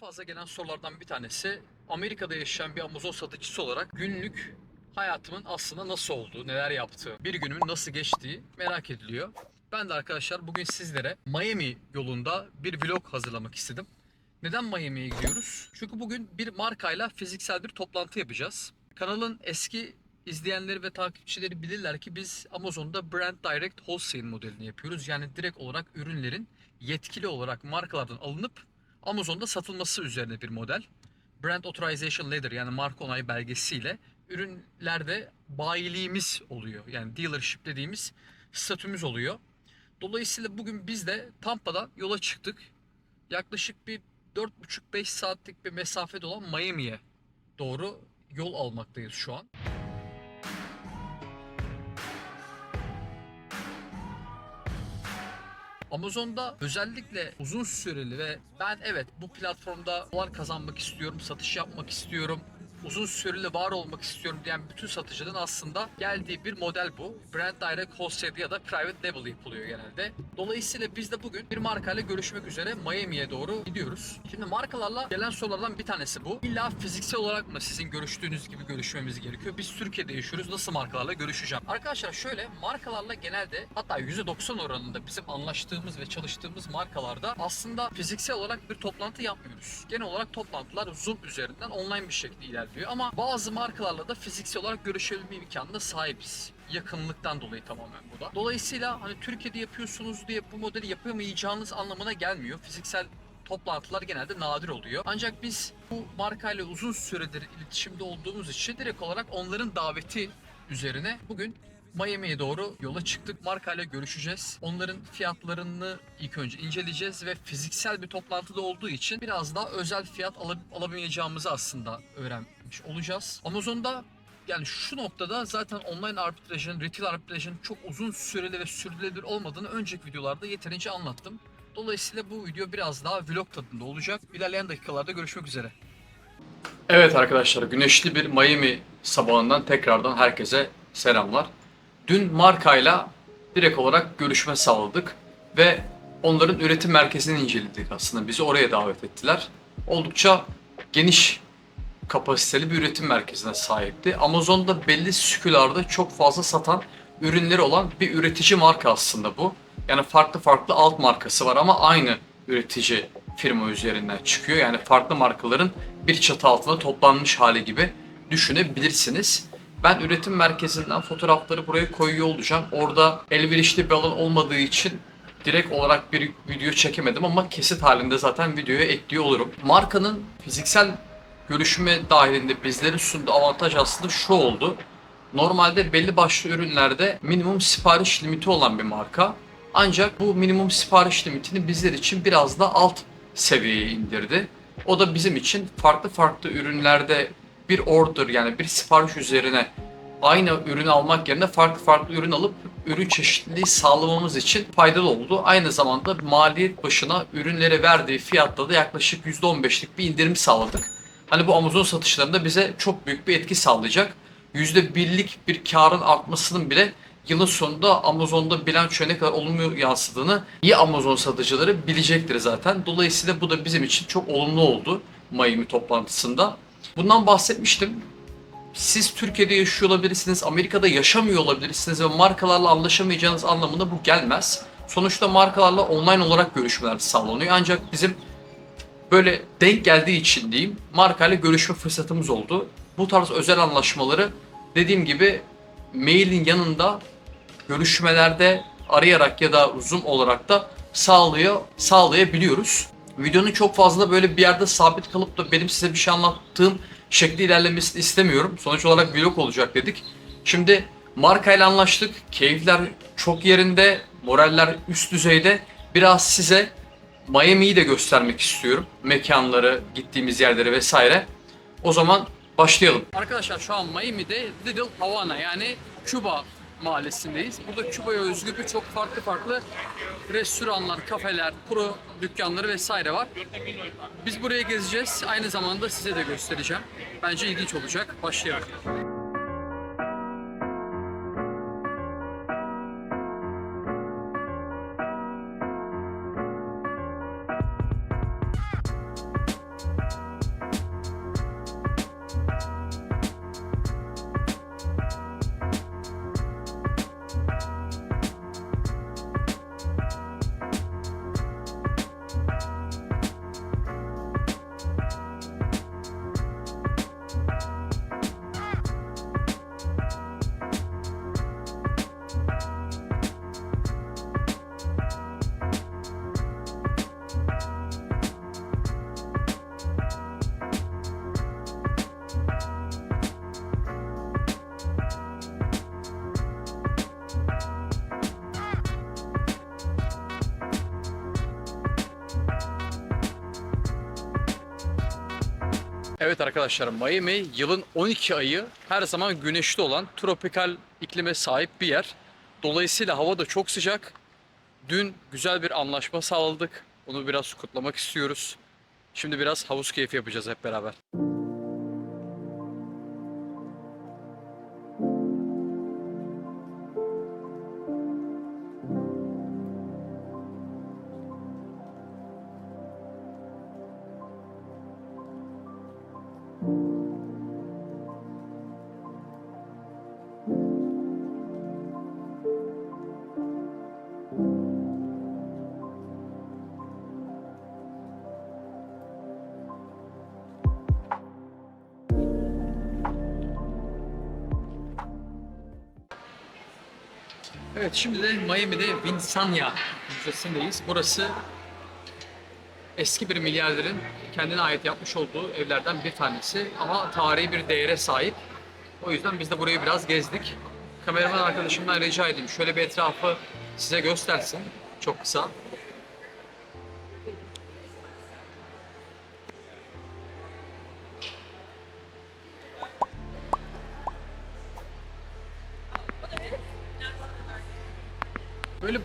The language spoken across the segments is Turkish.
fazla gelen sorulardan bir tanesi Amerika'da yaşayan bir Amazon satıcısı olarak günlük hayatımın aslında nasıl olduğu, neler yaptığı, bir günümün nasıl geçtiği merak ediliyor. Ben de arkadaşlar bugün sizlere Miami yolunda bir vlog hazırlamak istedim. Neden Miami'ye gidiyoruz? Çünkü bugün bir markayla fiziksel bir toplantı yapacağız. Kanalın eski izleyenleri ve takipçileri bilirler ki biz Amazon'da Brand Direct Wholesale modelini yapıyoruz. Yani direkt olarak ürünlerin yetkili olarak markalardan alınıp Amazon'da satılması üzerine bir model. Brand Authorization Letter yani marka onay belgesiyle ürünlerde bayiliğimiz oluyor. Yani dealership dediğimiz statümüz oluyor. Dolayısıyla bugün biz de Tampa'dan yola çıktık. Yaklaşık bir 4,5-5 saatlik bir mesafede olan Miami'ye doğru yol almaktayız şu an. Amazon'da özellikle uzun süreli ve ben evet bu platformda dolar kazanmak istiyorum, satış yapmak istiyorum, uzun süreli var olmak istiyorum diyen bütün satıcıların aslında geldiği bir model bu. Brand Direct Wholesale ya da Private Label yapılıyor genelde. Dolayısıyla biz de bugün bir markayla görüşmek üzere Miami'ye doğru gidiyoruz. Şimdi markalarla gelen sorulardan bir tanesi bu. İlla fiziksel olarak mı sizin görüştüğünüz gibi görüşmemiz gerekiyor? Biz Türkiye'de yaşıyoruz. Nasıl markalarla görüşeceğim? Arkadaşlar şöyle markalarla genelde hatta %90 oranında bizim anlaştığımız ve çalıştığımız markalarda aslında fiziksel olarak bir toplantı yapmıyoruz. Genel olarak toplantılar Zoom üzerinden online bir şekilde ilerliyor. Ama bazı markalarla da fiziksel olarak görüşebilme imkanına sahibiz. Yakınlıktan dolayı tamamen bu da. Dolayısıyla hani Türkiye'de yapıyorsunuz diye bu modeli yapamayacağınız anlamına gelmiyor. Fiziksel toplantılar genelde nadir oluyor. Ancak biz bu markayla uzun süredir iletişimde olduğumuz için direkt olarak onların daveti üzerine bugün Miami'ye doğru yola çıktık. Markayla görüşeceğiz. Onların fiyatlarını ilk önce inceleyeceğiz ve fiziksel bir toplantıda olduğu için biraz daha özel fiyat alıp alamayacağımızı aslında öğrenmiş olacağız. Amazon'da yani şu noktada zaten online arbitrajın, retail arbitrajın çok uzun süreli ve sürdürülebilir olmadığını önceki videolarda yeterince anlattım. Dolayısıyla bu video biraz daha vlog tadında olacak. İlerleyen dakikalarda görüşmek üzere. Evet arkadaşlar, güneşli bir Miami sabahından tekrardan herkese selamlar. Dün markayla direkt olarak görüşme sağladık ve onların üretim merkezini inceledik aslında. Bizi oraya davet ettiler. Oldukça geniş kapasiteli bir üretim merkezine sahipti. Amazon'da belli skülarda çok fazla satan ürünleri olan bir üretici marka aslında bu. Yani farklı farklı alt markası var ama aynı üretici firma üzerinden çıkıyor. Yani farklı markaların bir çatı altında toplanmış hali gibi düşünebilirsiniz. Ben üretim merkezinden fotoğrafları buraya koyuyor olacağım. Orada elverişli bir alan olmadığı için direkt olarak bir video çekemedim ama kesit halinde zaten videoya ekliyor olurum. Markanın fiziksel görüşme dahilinde bizlere sunduğu avantaj aslında şu oldu. Normalde belli başlı ürünlerde minimum sipariş limiti olan bir marka. Ancak bu minimum sipariş limitini bizler için biraz da alt seviyeye indirdi. O da bizim için farklı farklı ürünlerde bir order yani bir sipariş üzerine aynı ürünü almak yerine farklı farklı ürün alıp ürün çeşitliliği sağlamamız için faydalı oldu. Aynı zamanda maliyet başına ürünlere verdiği fiyatta da yaklaşık %15'lik bir indirim sağladık. Hani bu Amazon satışlarında bize çok büyük bir etki sağlayacak. %1'lik bir karın artmasının bile yılın sonunda Amazon'da bilançoya ne kadar olumlu yansıdığını iyi Amazon satıcıları bilecektir zaten. Dolayısıyla bu da bizim için çok olumlu oldu Miami toplantısında. Bundan bahsetmiştim. Siz Türkiye'de yaşıyor olabilirsiniz, Amerika'da yaşamıyor olabilirsiniz ve markalarla anlaşamayacağınız anlamında bu gelmez. Sonuçta markalarla online olarak görüşmeler sağlanıyor. Ancak bizim böyle denk geldiği için diyeyim markayla görüşme fırsatımız oldu. Bu tarz özel anlaşmaları dediğim gibi mailin yanında görüşmelerde arayarak ya da Zoom olarak da sağlıyor, sağlayabiliyoruz. Videonun çok fazla böyle bir yerde sabit kalıp da benim size bir şey anlattığım şekli ilerlemesini istemiyorum. Sonuç olarak vlog olacak dedik. Şimdi markayla anlaştık. Keyifler çok yerinde, moraller üst düzeyde. Biraz size Miami'yi de göstermek istiyorum. Mekanları, gittiğimiz yerleri vesaire. O zaman başlayalım. Arkadaşlar şu an Miami'de Little Havana yani Küba mahallesindeyiz. Burada Küba'ya özgü birçok farklı farklı restoranlar, kafeler, kuru dükkanları vesaire var. Biz buraya gezeceğiz. Aynı zamanda size de göstereceğim. Bence ilginç olacak. Başlayalım. Evet arkadaşlar Miami yılın 12 ayı her zaman güneşli olan tropikal iklime sahip bir yer. Dolayısıyla hava da çok sıcak. Dün güzel bir anlaşma sağladık. Onu biraz kutlamak istiyoruz. Şimdi biraz havuz keyfi yapacağız hep beraber. Evet şimdi de Miami'de Vinsania Müzesi'ndeyiz. Burası eski bir milyarderin kendine ait yapmış olduğu evlerden bir tanesi ama tarihi bir değere sahip. O yüzden biz de burayı biraz gezdik. Kameraman arkadaşımdan rica edeyim şöyle bir etrafı size göstersin çok kısa.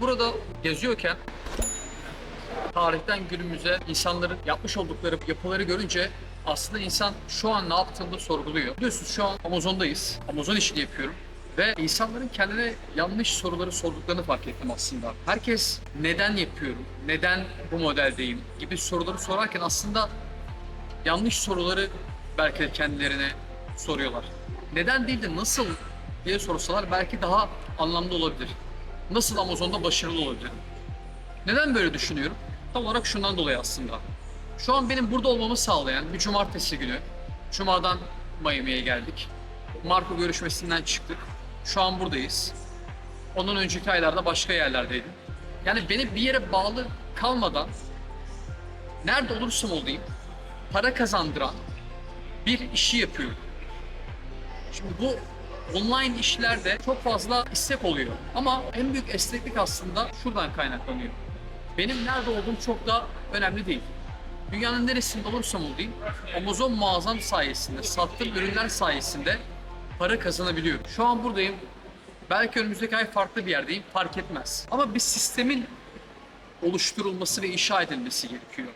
Burada geziyorken tarihten günümüze insanların yapmış oldukları yapıları görünce aslında insan şu an ne yaptığını sorguluyor. Biliyorsunuz şu an Amazon'dayız. Amazon işini yapıyorum. Ve insanların kendine yanlış soruları sorduklarını fark ettim aslında. Herkes neden yapıyorum, neden bu modeldeyim gibi soruları sorarken aslında yanlış soruları belki de kendilerine soruyorlar. Neden değil de nasıl diye sorsalar belki daha anlamlı olabilir. Nasıl Amazon'da başarılı olabilirim? Neden böyle düşünüyorum? Tam olarak şundan dolayı aslında. Şu an benim burada olmamı sağlayan bir cumartesi günü, Cuma'dan Miami'ye geldik. Marco görüşmesinden çıktık. Şu an buradayız. Ondan önceki aylarda başka yerlerdeydim. Yani beni bir yere bağlı kalmadan nerede olursam olayım para kazandıran bir işi yapıyorum. Şimdi bu online işlerde çok fazla istek oluyor. Ama en büyük esneklik aslında şuradan kaynaklanıyor. Benim nerede olduğum çok da önemli değil. Dünyanın neresinde olursam olayım, Amazon mağazam sayesinde, sattığım ürünler sayesinde para kazanabiliyorum. Şu an buradayım. Belki önümüzdeki ay farklı bir yerdeyim, fark etmez. Ama bir sistemin oluşturulması ve inşa edilmesi gerekiyor.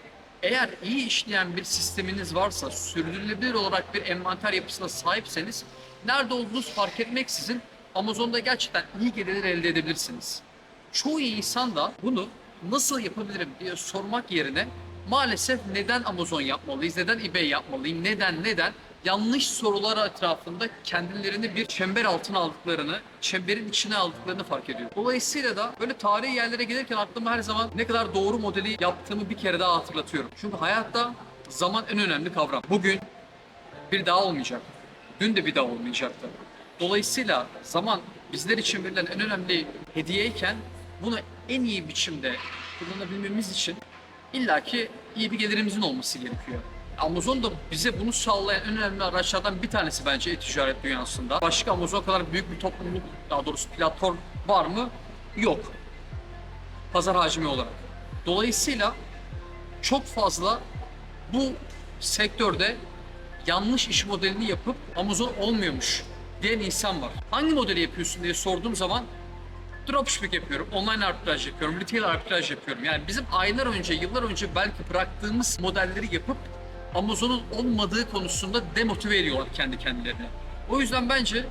Eğer iyi işleyen bir sisteminiz varsa, sürdürülebilir olarak bir envanter yapısına sahipseniz, nerede olduğunuz fark etmeksizin Amazon'da gerçekten iyi gelirler elde edebilirsiniz. Çoğu insan da bunu nasıl yapabilirim diye sormak yerine maalesef neden Amazon yapmalıyız, neden eBay yapmalıyım, neden neden yanlış sorular etrafında kendilerini bir çember altına aldıklarını, çemberin içine aldıklarını fark ediyor. Dolayısıyla da böyle tarihi yerlere gelirken aklıma her zaman ne kadar doğru modeli yaptığımı bir kere daha hatırlatıyorum. Çünkü hayatta zaman en önemli kavram. Bugün bir daha olmayacak. Dün de bir daha olmayacaktı. Dolayısıyla zaman bizler için verilen en önemli hediyeyken bunu en iyi biçimde kullanabilmemiz için illaki iyi bir gelirimizin olması gerekiyor. Amazon da bize bunu sağlayan en önemli araçlardan bir tanesi bence e-ticaret dünyasında. Başka Amazon kadar büyük bir topluluk, daha doğrusu platform var mı? Yok. Pazar hacmi olarak. Dolayısıyla çok fazla bu sektörde yanlış iş modelini yapıp Amazon olmuyormuş diyen insan var. Hangi modeli yapıyorsun diye sorduğum zaman dropshipping yapıyorum, online arbitraj yapıyorum, retail arbitraj yapıyorum. Yani bizim aylar önce, yıllar önce belki bıraktığımız modelleri yapıp Amazon'un olmadığı konusunda demotive ediyorlar kendi kendilerine. O yüzden bence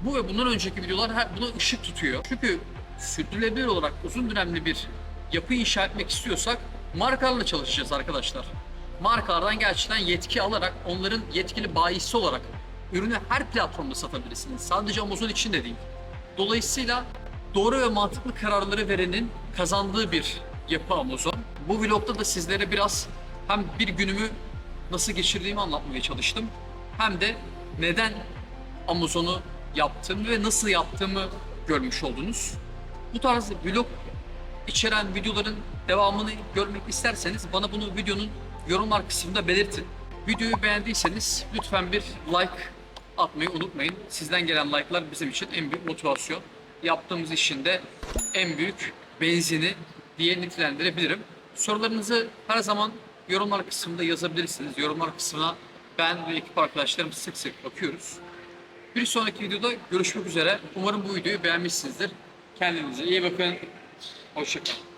bu ve bundan önceki videolar her buna ışık tutuyor. Çünkü sürdürülebilir olarak uzun dönemli bir yapı inşa etmek istiyorsak markalarla çalışacağız arkadaşlar. Markalardan gerçekten yetki alarak onların yetkili bayisi olarak ürünü her platformda satabilirsiniz. Sadece Amazon için de değil. Dolayısıyla doğru ve mantıklı kararları verenin kazandığı bir yapı Amazon. Bu vlogda da sizlere biraz hem bir günümü nasıl geçirdiğimi anlatmaya çalıştım. Hem de neden Amazon'u yaptığımı ve nasıl yaptığımı görmüş oldunuz. Bu tarz vlog içeren videoların devamını görmek isterseniz bana bunu videonun yorumlar kısmında belirtin. Videoyu beğendiyseniz lütfen bir like atmayı unutmayın. Sizden gelen like'lar bizim için en büyük motivasyon. Yaptığımız işin de en büyük benzini diye nitelendirebilirim. Sorularınızı her zaman yorumlar kısmında yazabilirsiniz. Yorumlar kısmına ben ve ekip arkadaşlarım sık sık bakıyoruz. Bir sonraki videoda görüşmek üzere. Umarım bu videoyu beğenmişsinizdir. Kendinize iyi bakın. Hoşçakalın.